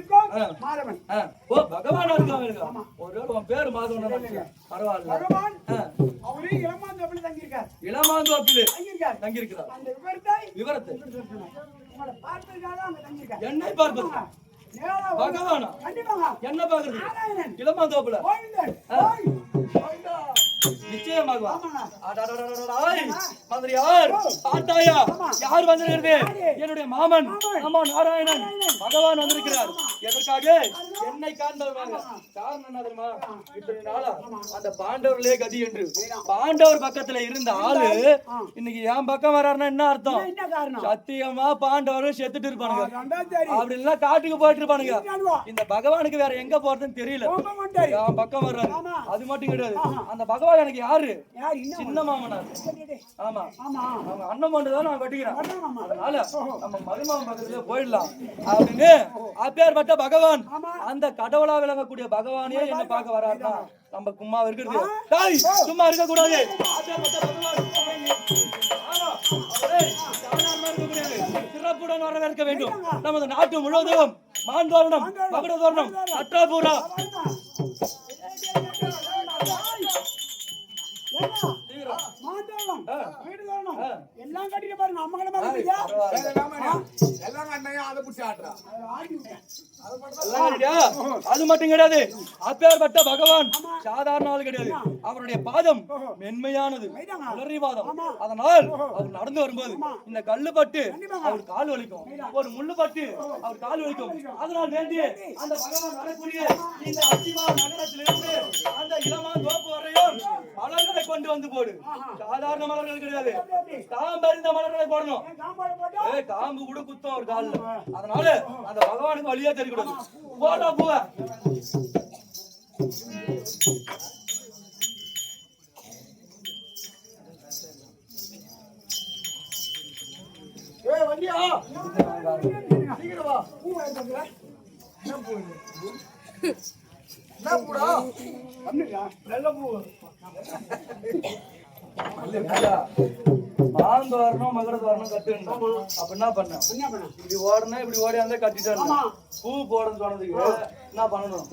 இருக்கும். மாதவன் ஓ பகவானா இருக்கான் இருக்கா ஒருவேளை உன் பேரு மாதவன் பரவாயில்ல. பகவான் ஆ, அவரே இளமாந்தோப்பில் தங்கியிருக்கார். இளமாந்தோப்பிலே தங்கியிருக்கார். தங்கியிருக்கிறார். அந்த விவரத்தை விவரத்தை. உங்களை பார்த்ததுக்காக அங்க தங்கியிருக்கார். என்னை பார்ப்பது? பகவானா? என்ன பாக்குறது இளமாந்தோப்புல. கோவிந்தன். கோவிந்தா. பார்த்தாயா யார் வந்திருக்கிறது என்னுடைய மாமன் ஆமா நாராயணன் பகவான் வந்திருக்கிறார் எதற்காக? என்னை காண்பதற்காக காரணம் என்ன தெரியுமா? இத்தனை நாளா அந்த பாண்டவர்களே கதி என்று. பாண்டவர் பக்கத்துல இருந்த ஆளு இன்னைக்கு என் பக்கம் வர்றாருன்னா என்ன அர்த்தம்? சத்தியமா பாண்டவரும் செத்துட்டு இருப்பானுங்க. அப்படி இல்ல காட்டுக்கு போயிட்டு இருப்பானுங்க. இந்த பகவானுக்கு வேற எங்க போறதுன்னு தெரியல. என் பக்கம் வர்றாரு. அது மட்டும் கிடையாது. அந்த பகவான் எனக்கு யாரு? சின்ன மாமனார். ஆமா. ஆமா. அவங்க அண்ணன் மட்டும் தான் நான் ஆமா. அதனால நம்ம மருமகன் பக்கத்துல போயிடலாம். அப்படின்னு அப்பேற்பட்ட பகவான் ஆமா. அந்த கடவுளா விளங்கக்கூடிய பகவானே என்ன பார்க்க வராருன்னா நம்ம சும்மா இருக்கிறது சும்மா இருக்க கூடாது பகவான். சிறப்புடன் வரவேற்க வேண்டும் நமது நாட்டு முழுவதும் மான் தோரணம் மகுட தோரணம் அற்றாபூரா மாந்தோளம் வீடு தோரணம். எல்லாம் கட்டிட்டு எல்லாம் அதை பிடிச்சி மட்டும் கிடையாது. அப்பேற்பட்ட பகவான் சாதாரண ஆள் கிடையாது. அவருடைய பாதம் மென்மையானது உலரி பாதம் அதனால் அவர் நடந்து வரும்போது இந்த கல்லு பட்டு அவர் கால் வலிக்கும். ஒரு முள்ளு பட்டு அவர் கால் வலிக்கும். அதனால் வேண்டி. அந்த பகவான் வரக்கூடிய இந்த அத்திமா நகரத்திலிருந்து அந்த இளமான் தோப்பு வரையும் மலர்களை கொண்டு வந்து போடு. சாதாரண மலர்கள் கிடையாது. தாம்பறிந்த மலர்களை போடணும். போட்டா? ஏய், காம்பு கூட குத்தம் ஒரு கால்ல. அதனால அந்த பகவானுக்கு வழியா தெரியக்கூடாது போடா பூவ. ஏய் வண்டியா? சீக்கிரம் வா. பூ என்ன பூடா? நல்ல பூ. மாந்து வரணும் மகரத்து வரணும் கட்டுன்னு அப்ப என்ன பண்ண? இப்படி ஓடணும் இப்படி ஓடி அந்த கட்டிட்டாரு பூ போடணும்னு சொன்னதுக்கு என்ன பண்ணணும்?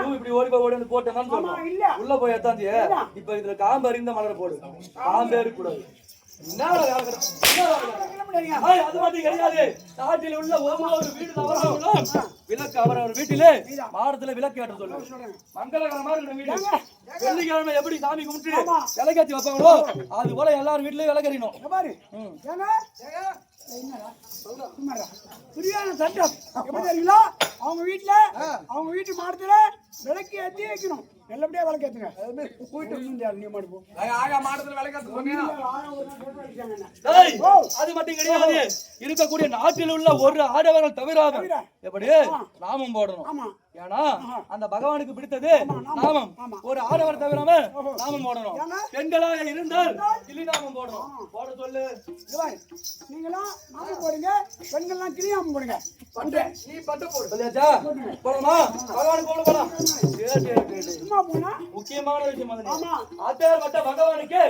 பூ இப்படி ஓடி போய் ஓடி வந்து போட்டேன்னு இல்ல. உள்ள போய் எத்தாந்திய இப்ப இதுல காம்பு அறிந்த மலரை போடு. காம்பே இருக்க நாட்டில் உள்ள ஒவ்வொரு வீடு தவறவர்களும் விளக்கு அவரவர் வீட்டிலே. மாடத்துல விளக்கு ஏற்ற சொல்லு. மங்களகரமா இருக்கிற வீடு. வெள்ளிக்கிழமை எப்படி சாமி கும்பிட்டு விளக்கேத்தி வைப்பாங்களோ அது போல எல்லாரும் வீட்லயும் விளக்கறியணும் இங்க பாரு. புரியாத சட்டம். எப்படி தெரியுங்களா? அவங்க வீட்டுல அவங்க வீட்டு மாடத்துல விளக்கு ஏத்தி வைக்கணும். நல்லபடியா விளக்கு ஏத்துங்க. போயிட்டு நீ மாடு மாடத்துல விளக்கத்து அது மட்டும் கிடையாது. இருக்கக்கூடிய நாட்டில் உள்ள ஒரு ஆடவர்கள் தவிராத எப்படி? நாமம் போடணும். ஆமா. ஏன்னா அந்த பகவானுக்கு பிடித்தது நாமம். ஒரு ஆடவர் தவிராம நாமம் போடணும். பெண்களாக இருந்தால் கிளி நாமம் போடணும். போட சொல்லு. நீங்களாம் நாம போடுங்க. பெண்கள்லாம் கிளியாம போடுங்க பண்றேன் நீ பட்டு போடு. சொல்லியாச்சா? போடணுமா? பகவானுக்கு போட போலாம். சும்மா போனா? முக்கியமான விஷயம் அது ஆமா. ஆச்சாரப்பட்ட பகவானுக்கு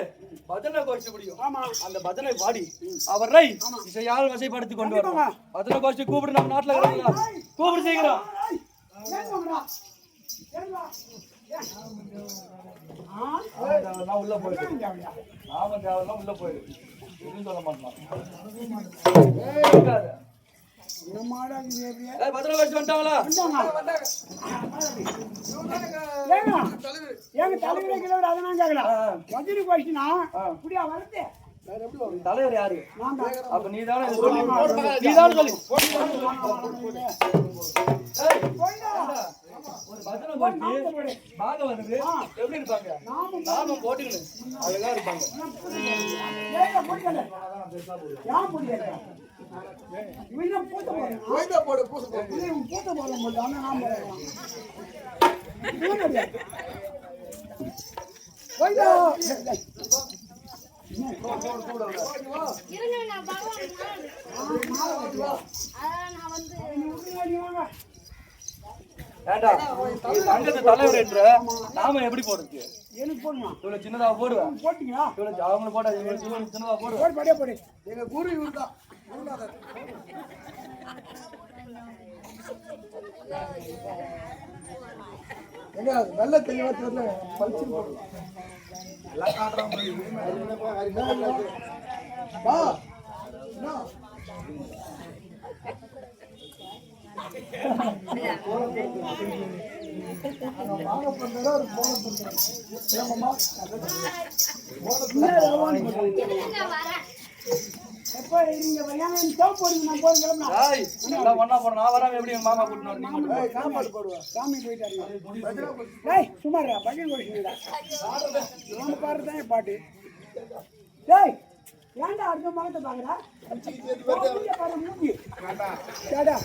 பஜனை கோஷ்டி முடியும் ஆமா. அந்த பஜனை பாடி அவரை இசையால் வசைப்படுத்தி கொண்டு வரணும். பஜனை கோஷ்டி கூப்பிடு நம்ம நாட்டுல இருக்கிறாங்களா கூப்பிடு? ஆ? நான் உள்ள போயிடு ஏன் தேவையா? நாம தேவையெல்லாம் உள்ள போயிடு தலைவரே யாரு. அப்ப நீ தானே சொல்லி நீ தானே சொல்லி பஜனை வருது. எப்படி இருப்பாங்க? நாமம் போட்டுக்கணும். அழகா இருப்பாங்க. பூத்த போடு பூசு போடு பூத்த போட முடியல, ஆனா. இருங்க நான் பகவான் நான் வந்து. ஏண்டா? நீ சங்கத்து தலைவர் என்ற நாம எப்படி போடுறது? எனக்கு போடுமா இவ்வளவு சின்னதா போடுவேன். போட்டீங்களா? இவ்வளவு அவங்கள போட்டா இவ்வளவு சின்னதா போடுவேன். போடு போடு எங்க குரு எங்க நல்ல தெளிவா தெரியல பளிச்சு போடு. எல்லாம் காட்டுறான் வா என்ன? சாப்பாடு போடுவா சாமி போயிட்டாருங்க டேய் சுமாரா பகல் கோஷிங்கடா நான் பாடுறது தான் என் பாட்டு. டேய் ஏன்டா அடுத்த முகத்தை பாக்குறா பாரு மூஞ்சி கேடா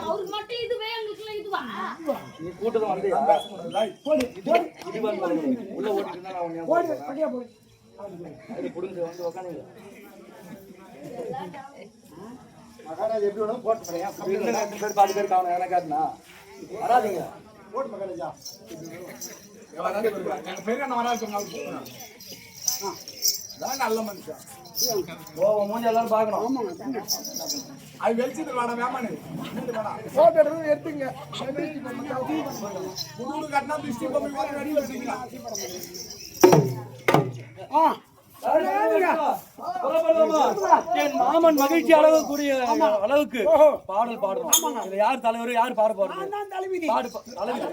அவருக்கு மட்டும் இதுவே எங்களுக்குலாம் இதுவா நீ கூட்டத்தை வந்தியா? போடு போடு இது வந்து. உள்ள ஓட்டிட்டு இருந்தா நான் உன்னை போடு பட்டியா போடு அது புடுங்க, வந்து உக்காந்துங்க. மகாராஜ் எப்படி வேணும் போட்டு பேர், பாதி பேர் காணோம். காட்டுனா? வராதீங்க. போட்டு மகாராஜா பெரிய சொன்னாலும் நல்ல மனுஷன். ஓ, மூஞ்சி எல்லாரும் பார்க்கணும். அது வெளிச்சத்துக்கு வேணாம் வேமானு. போட்டு எடுத்து எடுத்துங்க. கட்டினா திருஷ்டி பொம்மை வச்சுக்கலாம். ஆ? என் மாமன் மகிழ்ச்சி அளவு கூடிய அளவுக்கு பாடல் பாடணும் இதுல யார் தலைவர் யார் பாட தலைவிதி பாடு தலைவர்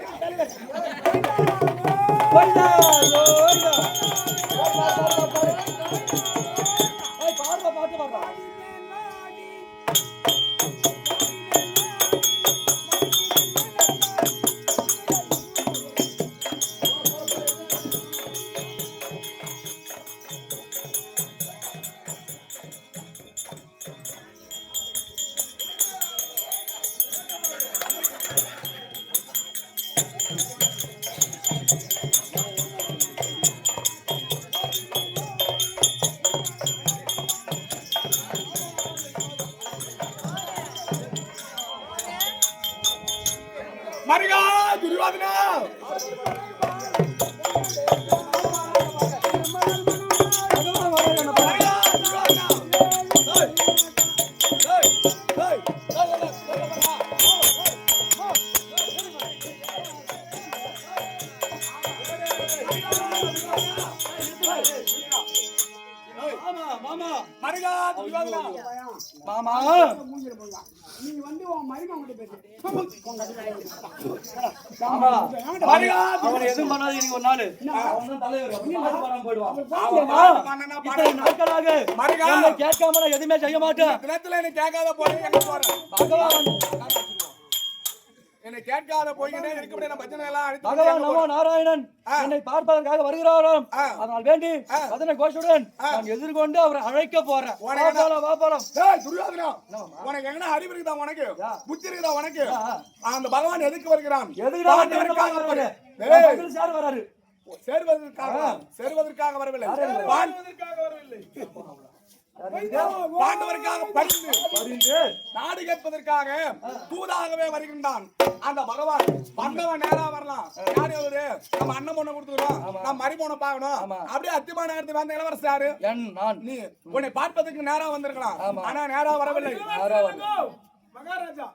அவனை எதுவும் பண்ணாது இன்னைக்கு ஒரு நாள். தலைவர் போயிடுவான். நாட்களாக கேட்காம எதுவுமே செய்ய மாட்டேன். கேட்காத போறேன் என்னை கேட்காத போய்கிட்டே இருக்கப்படி நான் பஜனை எல்லாம் பகவான் நமோ நாராயணன் என்னை பார்ப்பதற்காக வருகிறாராம். அதனால் வேண்டி அதனை கோஷுடன் நான் எதிர்கொண்டு அவரை அழைக்க போறேன். உனக்கு என்ன- வாபாலம் வாபாலம் துரியோதனா உனக்கு எங்கனா அறிவு இருக்குதா உனக்கு? புத்தி இருக்குதா உனக்கு? அந்த பகவான் எதுக்கு வருகிறான்? என்ன பக்கத்துல சார் வராரு. சேர்வதற்காக சேர்வதற்காக வரவில்லை. பாண்டவருக்காக வரவில்லை பாண்டவருக்காக பரிந்து. பரிந்து. நாடு கேட்பதற்காக தூதாகவே வருகின்றான். அந்த பகவான் வந்தவன் நேரா வரலாம். யாரு அவரு நம்ம அண்ணன் பொண்ணை கொடுத்துக்கிறோம் நம்ம மரி பொண்ணை பார்க்கணும். அப்படியே அத்திமான எடுத்து வந்த இளவரசர் யாரு? நீ. உன்னை பார்ப்பதற்கு நேரா வந்திருக்கலாம். ஆனா நேரா வரவில்லை? மகாராஜா.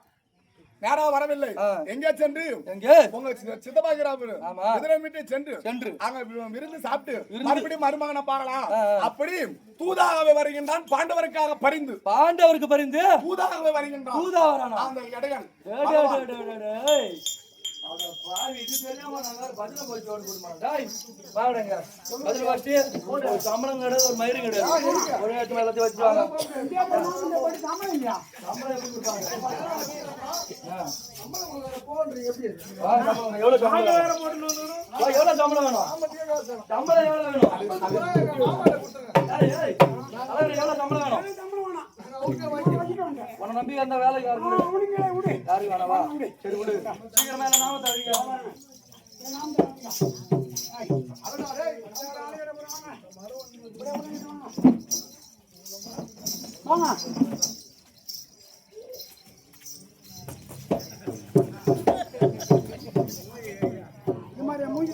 நேரா வரவில்லை. எங்கே சென்று? எங்கே? உங்க சி- சித்தப்பாகிறாரு ஆமா. எதிரே வீட்டு சென்று. சென்று. அங்க விருந்து சாப்பிட்டு மறுபடியும் மருமகனை பார்க்கலாம். அப்படி தூதாகவே வருகின்றான். பாண்டவருக்காக பரிந்து. பாண்டவருக்கு பரிந்து? தூதாகவே வருகின்றான். தூதா வரானா அந்த இடையன். ஒரு சம்பளம் கிடையாது, ஒரு மயிரும் கிடையாது. ஒரு இடத்துல எல்லாத்தையும் வச்சுருவாங்க. எவ்வளவு சம்பளம் வேணும்? சம்பளம் எவ்வளவு வேணும்? எவ்வளவு சம்பளம் வேணும்? சம்பளம் வேணாம் வச்சுட்டு வந்தேன் உன்னை நம்பி அந்த வேலைக்கு யாரு வேணாவா? சரி, விடு. சீக்கிரமா என்ன நாமத்தை அறிவிக்க. வாங்க இந்த மாதிரி மூஞ்சி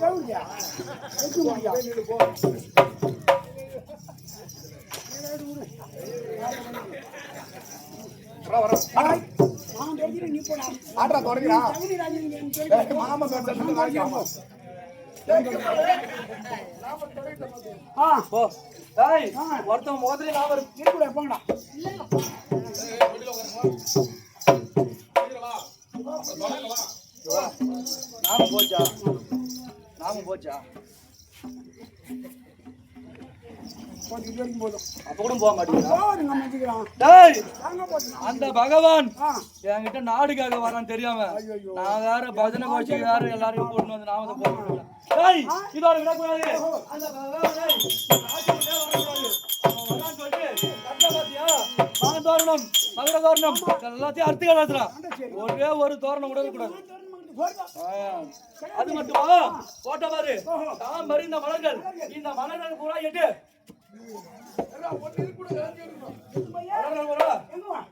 நான் தெரிஞ்சுட்டு நீ போடா. ஆட்ரா தொடங்கிறான் தகுதி ராஜேந்திரன் சொல்லி மாமா முதல்ல நான் வரும் இருக்கக்கூட போங்கடா. நாம போச்சா? நாம போச்சா? போட்டு இது வரைக்கும் போதும். அப்ப கூட போக மாட்டீங்களா? அந்த பகவான் என்கிட்ட நாடுக்காக வரான்னு தெரியாம நான் வேற பஜனை கோஷ்டி வேற எல்லாரையும் கூட்டு வந்து நாம இதோட விடக்கூடாது. அந்த? மான் தோரணம், மதுரை தோரணம், எல்லாத்தையும் கலாத்துறான். ஒரே ஒரு தோரணம் கூட அது மட்டுமா? போட்ட பாரு. தாம் இந்த மலர்கள் இந்த மலர்கள் பூரா எட்டு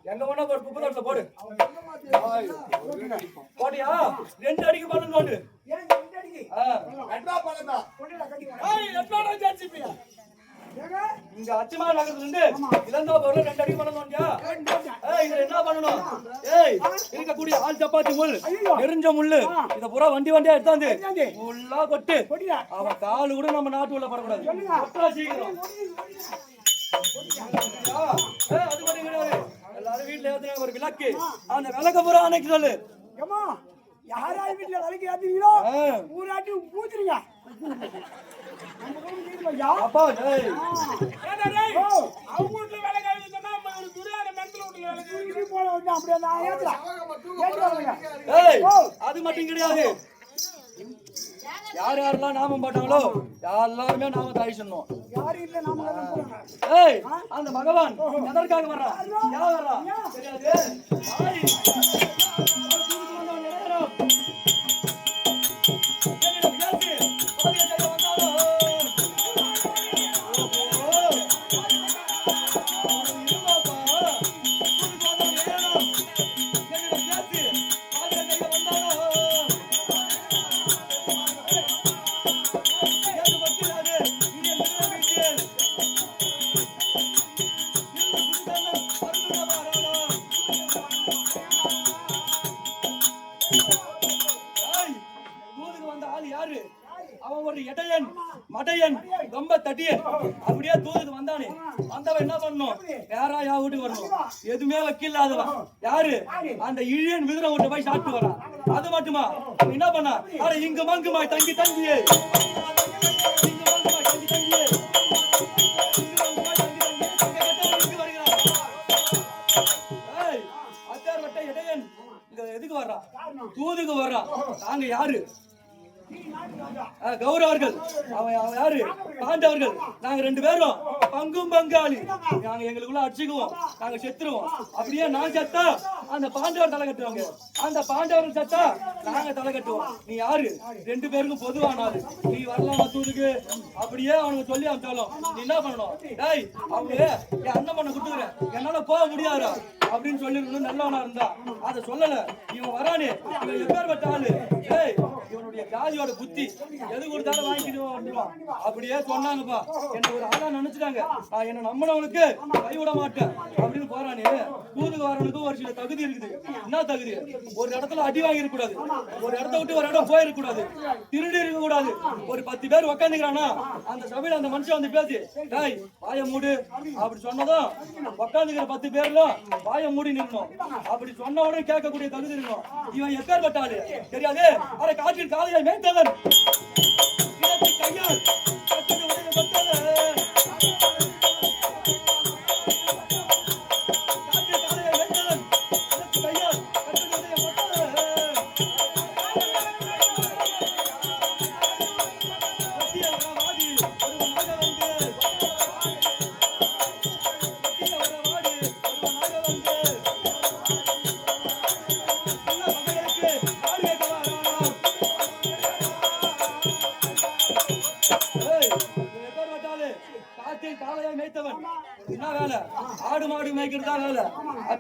எங்க ஒண்ணா போடு குப்பை தோட்டத்துல போடு. போட்டியா ரெண்டு அடிக்கு போடு. ஏன் இந்த அடிக்கு? ஆ. கட்டா பழந்தா கொண்டுடா இங்க அச்சமா நகரத்துல இருந்து இளந்தா பொருள் ரெண்டு மலர் தோண்டியா? ஏய் என்ன பண்ணணும்? ஏய் இருக்கக்கூடிய ஆள் சப்பாத்தி முள் நெருஞ்ச முள்ளு இத பூரா வண்டி வண்டியா எடுத்தாந்து. ஃபுல்லா கொட்டு. அவன் காலு கூட நம்ம நாட்டு உள்ள படக்கூடாது. கொட்டா சீக்கிரம். அது எல்லாரும் வீட்டுல ஏத்துறாங்க ஒரு விளக்கு. அந்த விளக்க பூரா அன்னைக்கு சொல்லு. யாராவது வீட்டுல விலைக்கு ஏத்துறீங்களோ. ஊராட்டி யா. அப்பா அவங்க வீட்டுல வேலை காய்ச்சி சொன்னா நம்ம ஒரு துரியான மென்டல் வீட்டுல வேலை தூக்கி போல வந்து அப்படியே நான் ஏத்துறேன். ஏத்துறாங்க ஏய் அது மட்டும் கிடையாது. யார் யாரெல்லாம் நாமம் போட்டாங்களோ எல்லாருமே நாம தாய் சொன்னோம் ஏய் அந்த பகவான் எதற்காக வர்றான் யார் தெரியாது. யாரு? அந்த இழியன் விதுர வீட்டு போய் சாப்பிட்டு வரான் அது மட்டுமா? என்ன பண்ணா? அட இங்கு மங்குமாய் தங்கி தங்கியே. எதுக்கு வர்றான் தூதுக்கு வர்றான் நாங்க யாரு? கௌரவர்கள். அவன் அவன் யாரு? பாண்டவர்கள். நாங்க ரெண்டு பேரும். பங்கும் பங்காளி. நாங்க எங்களுக்குள்ள அடிச்சுக்குவோம். நாங்க செத்துருவோம். அப்படியே நான் செத்தா அந்த பாண்டவர் தலை கட்டுவாங்க. அந்த பாண்டவர்கள் செத்தா நாங்க தலை கட்டுவோம். நீ யாரு? ரெண்டு பேருக்கும் பொதுவானாரு நீ வரலாம் தூதுக்கு அப்படியே அவனுக்கு சொல்லி அனுப்பிச்சாலும் நீ என்ன பண்ணணும்? டேய் அவங்க என் அண்ணன் பண்ண கொடுத்துக்கிறேன் என்னால போக முடியாதா அப்படின்னு சொல்லி நல்லவனா இருந்தா அதை சொல்லல. இவன் வரானே. இவன் எப்பேற்பட்ட ஆளு? ஏய் இவனுடைய ஜாதியோட புத்தி. எது கொடுத்தாலும் வாங்கிட்டு வந்துருவான் அப்படியே சொன்னாங்கப்பா. என்ன ஒரு ஆளா நினைச்சிட்டாங்க. நான் என்ன நம்பினவனுக்கு கைவிட மாட்டேன் அப்படின்னு போறானே. தூதுக்கு வரவனுக்கு ஒரு சில தகுதி இருக்குது. என்ன தகுதி? ஒரு இடத்துல அடி வாங்கி கூடாது ஒரு இடத்த விட்டு ஒரு இடம் போயிருக்க கூடாது திருடி இருக்க கூடாது ஒரு பத்து பேர் உக்காந்துக்கிறானா? அந்த சபையில அந்த மனுஷன் வந்து பேசி டேய் வாய மூடு. அப்படி சொன்னதும் உக்காந்துக்கிற பத்து பேர்ல வாய மூடி நிற்கணும் அப்படி சொன்ன உடனே கேட்கக்கூடிய தகுதி இருக்கணும் இவன் எப்பேற்பட்ட தெரியாது. அரை காற்றில் காலையை மேய்த்தவன். கையால்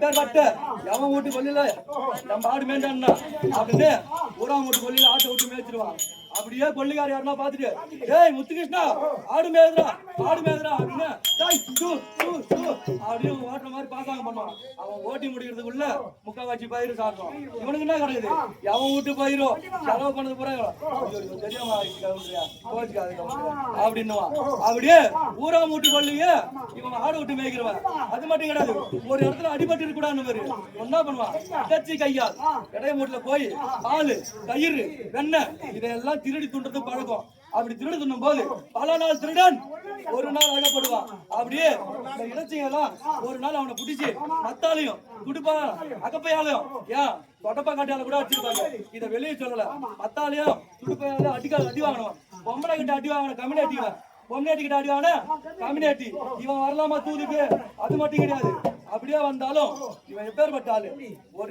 அப்பேற்பட்ட எவன் வீட்டு கொல்லில? நம்ம ஆடு மேண்டான்னா அப்படின்னு ஊரா வீட்டு கொல்லில ஆட்டை விட்டு மேய்ச்சிருவான். அப்படியே கொள்ளிக்கார யாருன்னா பாத்துட்டு ஏய் முத்துகிருஷ்ணா ஆடு மேதுரா ஆடு மேதுரா அப்படின்னு அப்படியே ஓட்டுற மாதிரி பாசாங்க பண்ணுவான். அவன் ஓட்டி முடிக்கிறதுக்குள்ள முக்காவாச்சி பயிர் சாப்பிடும் இவனுக்கு என்ன கிடையாது எவன் வீட்டு பயிரும் செலவு பண்ணது பூரா தெரியாம அப்படின்னுவான். அப்படியே ஊரா மூட்டு கொள்ளியே இவன் ஆடு விட்டு மேய்க்கிறவன். அது மட்டும் கிடையாது. ஒரு இடத்துல அடிபட்டு இருக்கூடாது மாதிரி பாரு என்ன பண்ணுவான்? கச்சி கையால். இடைய மூட்டுல போய் பால் தயிர் வெண்ணெய் இதெல்லாம் திருடி துண்டுறது பழக்கம் அப்படி திருடி துண்ணும் போது பல நாள் திருடன் ஒரு நாள் அகப்படுவான். அப்படியே இந்த ஒரு நாள் அவனை பிடிச்சி மத்தாலையும் துடுப்பா அகப்பையாலையும் ஏன் தொட்டப்பா கட்டையால கூட அடிச்சிருப்பாங்க. இதை வெளியே சொல்லல. மத்தாலையும் துடுப்பையாலையும் அடிக்காத அடி வாங்கணும். பொம்பளை கிட்ட அடி வாங்கணும் கம்யூனிட்டி பொம்னாட்டி கிட்ட அடி வாங்கின கம்யூனிட்டி இவன் வரலாமா தூதுக்கு? அது மட்டும் கிடையாது. அப்படியே வந்தாலும் இவன் எப்பேற்பட்ட ஆளு? ஒரு